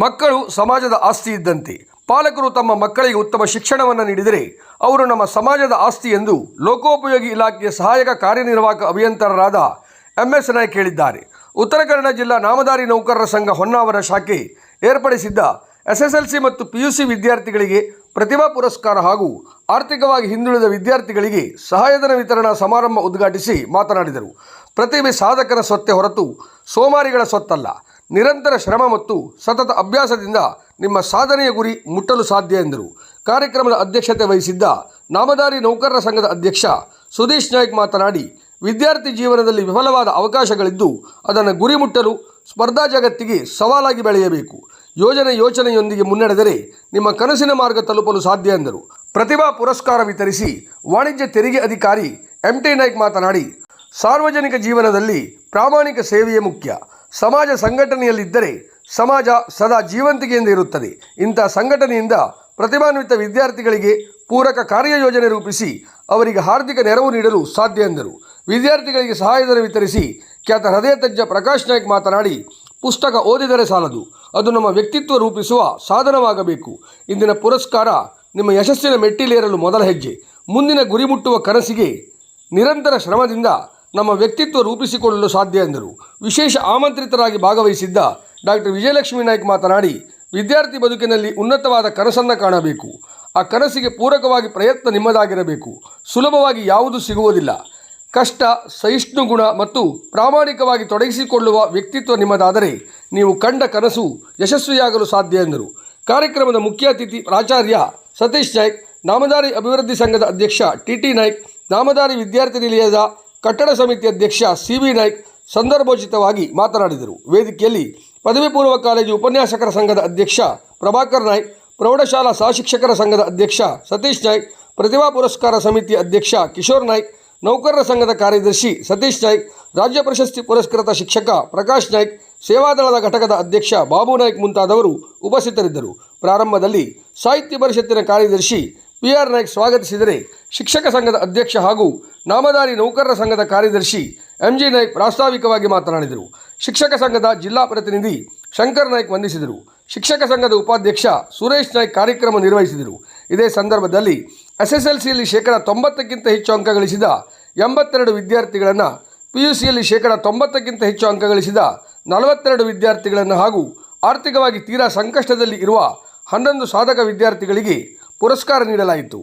ಮಕ್ಕಳು ಸಮಾಜದ ಆಸ್ತಿ ಇದ್ದಂತೆ. ಪಾಲಕರು ತಮ್ಮ ಮಕ್ಕಳಿಗೆ ಉತ್ತಮ ಶಿಕ್ಷಣವನ್ನು ನೀಡಿದರೆ ಅವರು ನಮ್ಮ ಸಮಾಜದ ಆಸ್ತಿ ಎಂದು ಲೋಕೋಪಯೋಗಿ ಇಲಾಖೆಯ ಸಹಾಯಕ ಕಾರ್ಯನಿರ್ವಾಹಕ ಅಭಿಯಂತರರಾದ ಎಂಎಸ್ ಎಸ್ ನಾಯ್ಕ್ ಹೇಳಿದ್ದಾರೆ. ಉತ್ತರ ಕನ್ನಡ ಜಿಲ್ಲಾ ನಾಮದಾರಿ ನೌಕರರ ಸಂಘ ಹೊನ್ನಾವರ ಶಾಖೆ ಏರ್ಪಡಿಸಿದ್ದ ಎಸ್ಎಸ್ಎಲ್ಸಿ ಮತ್ತು ಪಿಯುಸಿ ವಿದ್ಯಾರ್ಥಿಗಳಿಗೆ ಪ್ರತಿಭಾ ಪುರಸ್ಕಾರ ಹಾಗೂ ಆರ್ಥಿಕವಾಗಿ ಹಿಂದುಳಿದ ವಿದ್ಯಾರ್ಥಿಗಳಿಗೆ ಸಹಾಯಧನ ವಿತರಣಾ ಸಮಾರಂಭ ಉದ್ಘಾಟಿಸಿ ಮಾತನಾಡಿದರು. ಪ್ರತಿಭೆ ಸಾಧಕರ ಸೊತ್ತೆ ಹೊರತು ಸೋಮಾರಿಗಳ ಸೊತ್ತಲ್ಲ. ನಿರಂತರ ಶ್ರಮ ಮತ್ತು ಸತತ ಅಭ್ಯಾಸದಿಂದ ನಿಮ್ಮ ಸಾಧನೆಯ ಗುರಿ ಮುಟ್ಟಲು ಸಾಧ್ಯ ಎಂದರು. ಕಾರ್ಯಕ್ರಮದ ಅಧ್ಯಕ್ಷತೆ ವಹಿಸಿದ್ದ ನಾಮದಾರಿ ನೌಕರರ ಸಂಘದ ಅಧ್ಯಕ್ಷ ಸುದೀಶ್ ನಾಯ್ಕ್ ಮಾತನಾಡಿ, ವಿದ್ಯಾರ್ಥಿ ಜೀವನದಲ್ಲಿ ವಿಫಲವಾದ ಅವಕಾಶಗಳಿದ್ದು ಅದನ್ನು ಗುರಿ ಮುಟ್ಟಲು ಸ್ಪರ್ಧಾ ಜಗತ್ತಿಗೆ ಸವಾಲಾಗಿ ಬೆಳೆಯಬೇಕು. ಯೋಜನೆ ಯೋಚನೆಯೊಂದಿಗೆ ಮುನ್ನಡೆದರೆ ನಿಮ್ಮ ಕನಸಿನ ಮಾರ್ಗ ತಲುಪಲು ಸಾಧ್ಯ ಎಂದರು. ಪ್ರತಿಭಾ ಪುರಸ್ಕಾರ ವಿತರಿಸಿ ವಾಣಿಜ್ಯ ತೆರಿಗೆ ಅಧಿಕಾರಿ ಎಂ ಟಿ ನಾಯ್ಕ್ ಮಾತನಾಡಿ, ಸಾರ್ವಜನಿಕ ಜೀವನದಲ್ಲಿ ಪ್ರಾಮಾಣಿಕ ಸೇವೆಯೇ ಮುಖ್ಯ. ಸಮಾಜ ಸಂಘಟನೆಯಲ್ಲಿದ್ದರೆ ಸಮಾಜ ಸದಾ ಜೀವಂತಿಕೆಯಿಂದ ಇರುತ್ತದೆ. ಇಂಥ ಸಂಘಟನೆಯಿಂದ ಪ್ರತಿಭಾನ್ವಿತ ವಿದ್ಯಾರ್ಥಿಗಳಿಗೆ ಪೂರಕ ಕಾರ್ಯಯೋಜನೆ ರೂಪಿಸಿ ಅವರಿಗೆ ಆರ್ಥಿಕ ನೆರವು ನೀಡಲು ಸಾಧ್ಯ ಎಂದರು. ವಿದ್ಯಾರ್ಥಿಗಳಿಗೆ ಸಹಾಯಧನ ವಿತರಿಸಿ ಖ್ಯಾತ ಹೃದಯ ತಜ್ಞ ಪ್ರಕಾಶ್ ನಾಯ್ಕ್ ಮಾತನಾಡಿ, ಪುಸ್ತಕ ಓದಿದರೆ ಸಾಲದು. ಅದು ನಮ್ಮ ವ್ಯಕ್ತಿತ್ವ ರೂಪಿಸುವ ಸಾಧನವಾಗಬೇಕು. ಇಂದಿನ ಪುರಸ್ಕಾರ ನಿಮ್ಮ ಯಶಸ್ಸಿನ ಮೆಟ್ಟಿಲೇರಲು ಮೊದಲ ಹೆಜ್ಜೆ. ಮುಂದಿನ ಗುರಿ ಮುಟ್ಟುವ ಕನಸಿಗೆ ನಿರಂತರ ಶ್ರಮದಿಂದ ನಮ್ಮ ವ್ಯಕ್ತಿತ್ವ ರೂಪಿಸಿಕೊಳ್ಳಲು ಸಾಧ್ಯ ಎಂದರು. ವಿಶೇಷ ಆಮಂತ್ರಿತರಾಗಿ ಭಾಗವಹಿಸಿದ್ದ ಡಾಕ್ಟರ್ ವಿಜಯಲಕ್ಷ್ಮೀ ನಾಯ್ಕ್ ಮಾತನಾಡಿ, ವಿದ್ಯಾರ್ಥಿ ಬದುಕಿನಲ್ಲಿ ಉನ್ನತವಾದ ಕನಸನ್ನು ಕಾಣಬೇಕು. ಆ ಕನಸಿಗೆ ಪೂರಕವಾಗಿ ಪ್ರಯತ್ನ ನಿಮ್ಮದಾಗಿರಬೇಕು. ಸುಲಭವಾಗಿ ಯಾವುದು ಸಿಗುವುದಿಲ್ಲ. ಕಷ್ಟ ಸಹಿಷ್ಣು ಗುಣ ಮತ್ತು ಪ್ರಾಮಾಣಿಕವಾಗಿ ತೊಡಗಿಸಿಕೊಳ್ಳುವ ವ್ಯಕ್ತಿತ್ವ ನಿಮ್ಮದಾದರೆ ನೀವು ಕಂಡ ಕನಸು ಯಶಸ್ವಿಯಾಗಲು ಸಾಧ್ಯ ಎಂದರು. ಕಾರ್ಯಕ್ರಮದ ಮುಖ್ಯ ಅತಿಥಿ ಪ್ರಾಚಾರ್ಯ ಸತೀಶ್ ನಾಯ್ಕ್, ನಾಮದಾರಿ ಅಭಿವೃದ್ಧಿ ಸಂಘದ ಅಧ್ಯಕ್ಷ ಟಿ ಟಿ ನಾಯ್ಕ್, ನಾಮದಾರಿ ವಿದ್ಯಾರ್ಥಿ ನಿಲಯದ ಕಟ್ಟಡ ಸಮಿತಿ ಅಧ್ಯಕ್ಷ ಸಿ ವಿ ನಾಯ್ಕ್ ಸಂದರ್ಭೋಚಿತವಾಗಿ ಮಾತನಾಡಿದರು. ವೇದಿಕೆಯಲ್ಲಿ ಪದವಿ ಪೂರ್ವ ಕಾಲೇಜು ಉಪನ್ಯಾಸಕರ ಸಂಘದ ಅಧ್ಯಕ್ಷ ಪ್ರಭಾಕರ್ ನಾಯ್ಕ್, ಪ್ರೌಢಶಾಲಾ ಸಹಶಿಕ್ಷಕರ ಸಂಘದ ಅಧ್ಯಕ್ಷ ಸತೀಶ್ ನಾಯ್ಕ್ ಪ್ರತಿಭಾ ಪುರಸ್ಕಾರ ಸಮಿತಿ ಅಧ್ಯಕ್ಷ ಕಿಶೋರ್ ನಾಯ್ಕ್, ನೌಕರರ ಸಂಘದ ಕಾರ್ಯದರ್ಶಿ ಸತೀಶ್ ನಾಯ್ಕ್, ರಾಜ್ಯ ಪ್ರಶಸ್ತಿ ಪುರಸ್ಕೃತ ಶಿಕ್ಷಕ ಪ್ರಕಾಶ್ ನಾಯ್ಕ್, ಸೇವಾದಳದ ಘಟಕದ ಅಧ್ಯಕ್ಷ ಬಾಬು ನಾಯ್ಕ್ ಮುಂತಾದವರು ಉಪಸ್ಥಿತರಿದ್ದರು. ಪ್ರಾರಂಭದಲ್ಲಿ ಸಾಹಿತ್ಯ ಪರಿಷತ್ತಿನ ಕಾರ್ಯದರ್ಶಿ ಪಿ ಆರ್ ನಾಯ್ಕ್ ಸ್ವಾಗತಿಸಿದರೆ ಶಿಕ್ಷಕ ಸಂಘದ ಅಧ್ಯಕ್ಷ ಹಾಗೂ ನಾಮದಾರಿ ನೌಕರರ ಸಂಘದ ಕಾರ್ಯದರ್ಶಿ ಎಂ ಜಿ ನಾಯ್ಕ್ ಪ್ರಾಸ್ತಾವಿಕವಾಗಿ ಮಾತನಾಡಿದರು. ಶಿಕ್ಷಕ ಸಂಘದ ಜಿಲ್ಲಾ ಪ್ರತಿನಿಧಿ ಶಂಕರ್ ನಾಯ್ಕ್ ವಂದಿಸಿದರು. ಶಿಕ್ಷಕ ಸಂಘದ ಉಪಾಧ್ಯಕ್ಷ ಸುರೇಶ್ ನಾಯ್ಕ್ ಕಾರ್ಯಕ್ರಮ ನಿರ್ವಹಿಸಿದರು. ಇದೇ ಸಂದರ್ಭದಲ್ಲಿ ಎಸ್ಎಸ್ಎಲ್ಸಿಯಲ್ಲಿ ಶೇಕಡ ತೊಂಬತ್ತಕ್ಕಿಂತ ಹೆಚ್ಚು ಅಂಕ ಗಳಿಸಿದ ಎಂಬತ್ತೆರಡು ವಿದ್ಯಾರ್ಥಿಗಳನ್ನು ಪಿಯುಸಿಯಲ್ಲಿ ಶೇಕಡ ತೊಂಬತ್ತಕ್ಕಿಂತ ಹೆಚ್ಚು ಅಂಕ ಗಳಿಸಿದ ನಲವತ್ತೆರಡು ವಿದ್ಯಾರ್ಥಿಗಳನ್ನು ಹಾಗೂ ಆರ್ಥಿಕವಾಗಿ ತೀರಾ ಸಂಕಷ್ಟದಲ್ಲಿ ಇರುವ ಹನ್ನೊಂದು ಸಾಧಕ ವಿದ್ಯಾರ್ಥಿಗಳಿಗೆ ಪುರಸ್ಕಾರ ನೀಡಲಾಯಿತು.